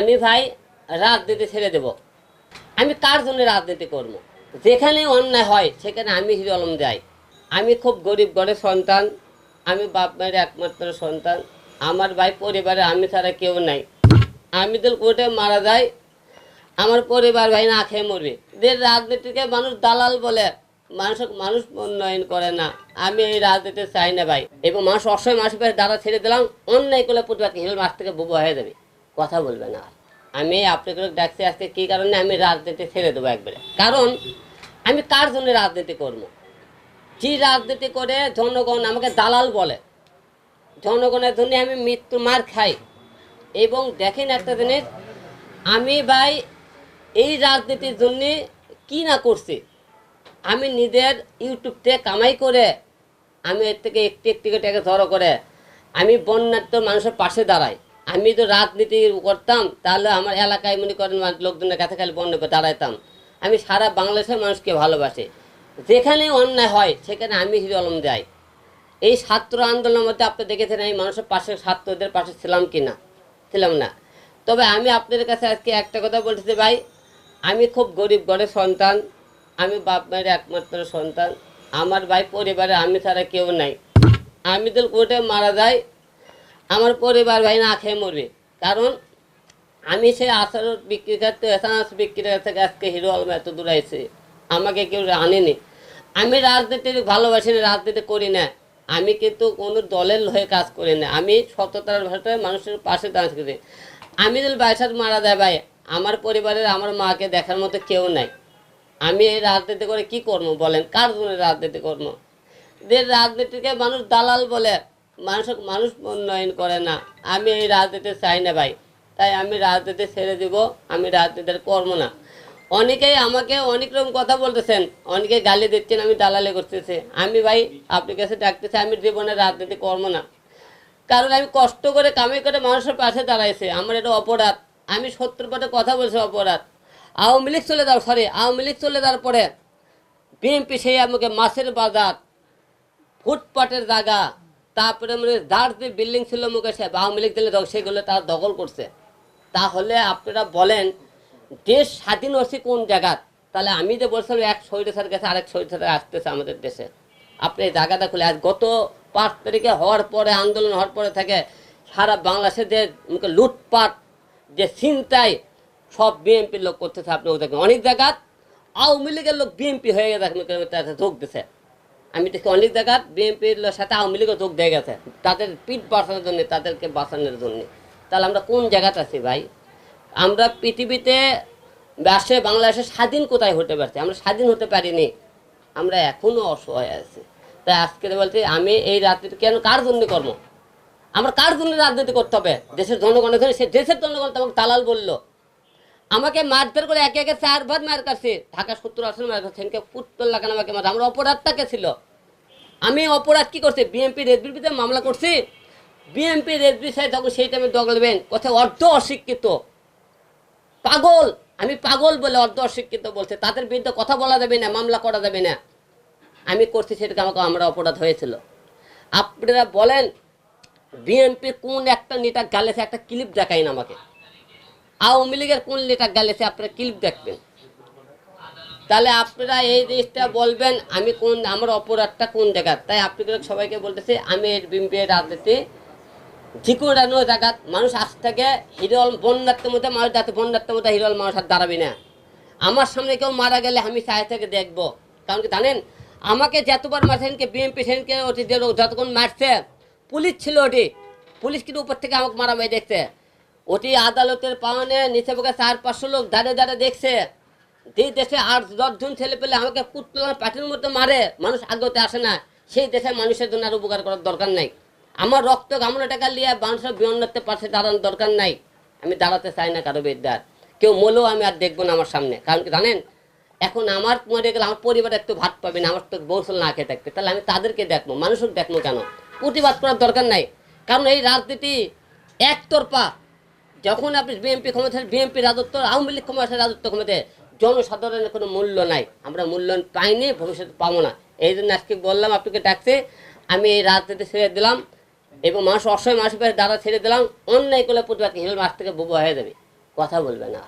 আমি ভাই রাজনীতি ছেড়ে দেব। আমি কার জন্য রাজনীতি করব? যেখানে অন্যায় হয়, সেখানে আমি আলম যাই আমি খুব গরিব ঘরের সন্তান, আমি বাপ মায়ের একমাত্র সন্তান, আমার ভাই পরিবারে আমি ছাড়া কেউ নাই। আমি তো কোর্টে মারা যাই, আমার পরিবার ভাই না খেয়ে মরবে। যে রাজনীতিকে মানুষ দালাল বলে, মানুষ মানুষ উন্নয়ন করে না। আমি এই রাজনীতি চাই না ভাই। এবং মানুষ অসহায় মানুষের দাঁড়া ছেড়ে দিলাম, অন্যায় করলে প্রতিবাদ হিল মাস থেকে বুবু হয়ে যাবে। কথা বলবে না। আমি আপনাকে ডাকছি আজকে কী কারণে আমি রাজনীতি ছেড়ে দেবো একবারে? কারণ আমি কার জন্য রাজনীতি করব? যে রাজনীতি করে জনগণ আমাকে দালাল বলে? জনগণের জন্য আমি মৃত্যু মার খাই। এবং দেখেন একটা জিনিস, আমি ভাই এই রাজনীতির জন্য কি না করছি? আমি নিজের ইউটিউব থেকে কামাই করে, আমি এর থেকে একটি একটি টাকা জড়ো করে, আমি বন্যার্থ মানুষের পাশে দাঁড়াই। আমি তো রাজনীতি করতাম, তাহলে আমার এলাকায় মনে করেন লোকজনের কাছে খালি করে দাঁড়াইতাম। আমি সারা বাংলাদেশের মানুষকে ভালোবাসি। যেখানে অন্যায় হয়, সেখানে আমি হিরো আলম যাই। এই ছাত্র আন্দোলনের মধ্যে আপনি দেখেছেন আমি মানুষের পাশে ছাত্রদের পাশে ছিলাম কি না? ছিলাম না। তবে আমি আপনাদের কাছে আজকে একটা কথা বলতেছি ভাই, আমি খুব গরিব ঘরের সন্তান, আমি বাপ মায়ের একমাত্র সন্তান। আমার ভাই পরিবারে আমি ছাড়া কেউ নাই। আমি তো কোর্টে মারা যাই আমার পরিবার ভাই না খেয়ে মরবে। কারণ আমি সে আচার বিক্রি করতে এসানাস বিক্রি থেকে আজকে হিরো আলম এত দূর আইছে। আমাকে কেউ আনেনি। আমি রাজনীতি ভালোবাসি না, রাজনীতি করি না। আমি কিন্তু কোনো দলের হয়ে কাজ করি না। আমি সততার ভাষায় মানুষের পাশে দাঁড়িয়ে আমি যদি বাইসাত মারা যায় ভাই, আমার পরিবারের আমার মাকে দেখার মতো কেউ নাই। আমি এই রাজনীতি করে কি করব বলেন? কার জন্য রাজনীতি করব? যে রাজনীতিকে মানুষ দালাল বলে মানুষ মানুষ উন্নয়ন করে না। আমি এই রাজনীতি চাই না ভাই। তাই আমি রাজনীতি ছেড়ে দিব, আমি রাজনীতির করব না। অনেকেই আমাকে অনেক রকম কথা বলতেছেন, অনেকে গালি দিচ্ছেন, আমি দালালি করতেছে। আমি ভাই আপনার কাছে ডাকতেছি, আমি জীবনে রাজনীতি করব না। কারণ আমি কষ্ট করে কামাই করে মানুষের পাশে দাঁড়াইছে। আমার এটা অপরাধ। আমি সত্তর পথে কথা বলছি, অপরাধ। আওয়ামী লীগ চলে যাওয়ার সরি আওয়ামী লীগ চলে যাওয়ার পরে বিএনপি সেই আমাকে মাছের বাজার ফুটপাটের জায়গা তারপরে মানে যার যে বিল্ডিং ছিল মুখে সে আওয়ামী লীগ দিলে সেগুলো তারা দখল করছে। তাহলে আপনারা বলেন, দেশ স্বাধীন হচ্ছে কোন জায়গা তাহলে আমি যে বলছিলাম, এক সৈরসার কাছে আরেক সৈরসার আসতেছে আমাদের দেশে। আপনি এই জায়গাটা খুলে আজ গত পাঁচ তারিখে হওয়ার পরে, আন্দোলন হওয়ার পরে থেকে সারা বাংলাদেশে যে লুটপাট, যে চিন্তায় সব বিএনপির লোক করতেছে আপনি দেখেন অনেক জায়গা আওয়ামী লীগের লোক বিএনপি হয়ে গেছে যোগ দিছে। আমি দেখি অনেক জায়গায় বিএনপির সাথে আওয়ামী লীগও যোগ দিয়ে গেছে। তাদের পিঠ বাঁচানোর জন্য, তাদেরকে বাঁচানোর জন্য। তাহলে আমরা কোন জায়গাতে আছি ভাই? আমরা পৃথিবীতে বাসে বাংলাদেশে স্বাধীন কোথায় হতে পারছি? আমরা স্বাধীন হতে পারিনি। আমরা এখনও অসহায় আছি। তাই আজকে বলছি, আমি এই রাজনীতি কেন, কার জন্য কর্ম আমরা কার জন্য রাজনীতি করতে হবে? দেশের জনগণের সে দেশের জনগণ তো আমাকে দালাল বলল। আমাকে মারধর করে একে একে চারবার মার কাছে ঢাকা সত্তর আসন মার কাটছে সেদিনকে পুত্তর লাগানো আমাকে মার আমার অপরাধটা কে ছিল। আমি অপরাধ কি করছি? বিএনপি রেসবিতে মামলা করছি। বিএনপি রেজবি সাহেব তখন সেই টাইমে দগলবেন কোথায় অর্ধ অশিক্ষিত। পাগল! আমি পাগল বলে অর্ধ অশিক্ষিত বলছে। তাদের বিরুদ্ধে কথা বলা যাবে না, মামলা করা যাবে না। আমি করছি সেটাকে আমাকে আমরা অপরাধ হয়েছিল। আপনারা বলেন বিএনপি কোন একটা নেতা গালেছে একটা ক্লিপ দেখাইন আমাকে। আওয়ামী লীগের কোন নেতা গালেছে আপনারা ক্লিপ দেখবেন। তাহলে আপনারা এই জিনিসটা বলবেন, আমি কোন, আমার অপরাধটা কোন জায়গার? তাই আপনাদের সবাইকে বলতেছি, আমি এর বিএনপির রাজনীতি কোনো জায়গাত মানুষ আজ থেকে হিরল বন্যার্থের মধ্যে মানুষ যাতে বন্যার্থের মধ্যে হিরল মানুষ আর দাঁড়াবি না। আমার সামনে কেউ মারা গেলে আমি সাথে থেকে দেখব। কারণ কি জানেন, আমাকে যতবার মারছেন কে বিএনপি সেনকে ওটি যতক্ষণ মারছে, পুলিশ ছিল ওটি। পুলিশ কিন্তু উপর থেকে আমাকে মারা মেয়ে দেখছে ওটি আদালতের পাওনে নিচে বুকে চার, পাঁচশো লোক দাঁড়িয়ে দাঁড়িয়ে দেখছে। যে দেশে আট দশজন ছেলে পেলে আমাকে পুতলার পাটির মধ্যে মারে, মানুষ আগতে আসে না। সেই দেশের মানুষের জন্য আর উপকার করার দরকার নাই। আমার রক্ত গামলা টাকা নিয়ে মানুষের বিয়ন্নতে পাশে দাঁড়ানোর দরকার নাই। আমি দাঁড়াতে চাই না কারও বিদ্যার কেউ মলেও আমি আর দেখব না আমার সামনে। কারণ কি জানেন? এখন আমার মরে গেলে আমার পরিবার একটু ভাত পাবে না, আমার তো বৌসল না খেয়ে থাকবে তাহলে আমি তাদেরকে দেখব, মানুষকে দেখব কেন? প্রতিবাদ করার দরকার নাই। কারণ এই রাজনীতি একতরফা যখন আপনি বিএনপি ক্ষমতা বিএনপি রাজত্ব, আওয়ামী লীগ ক্ষমতা রাজত্ব ক্ষমতা জনসাধারণের কোনো মূল্য নাই। আমরা মূল্যায়ন পাইনি, ভবিষ্যতে পাবো না। এই জন্য আজকে বললাম, আপনাকে ডাকতে আমি এই রাজনীতি ছেড়ে দিলাম এবং মানুষ অসহায় মানুষের দাদা ছেড়ে দিলাম। অন্যায় করলে প্রতিবাদ মাস থেকে বুবু হয়ে যাবে। কথা বলবে না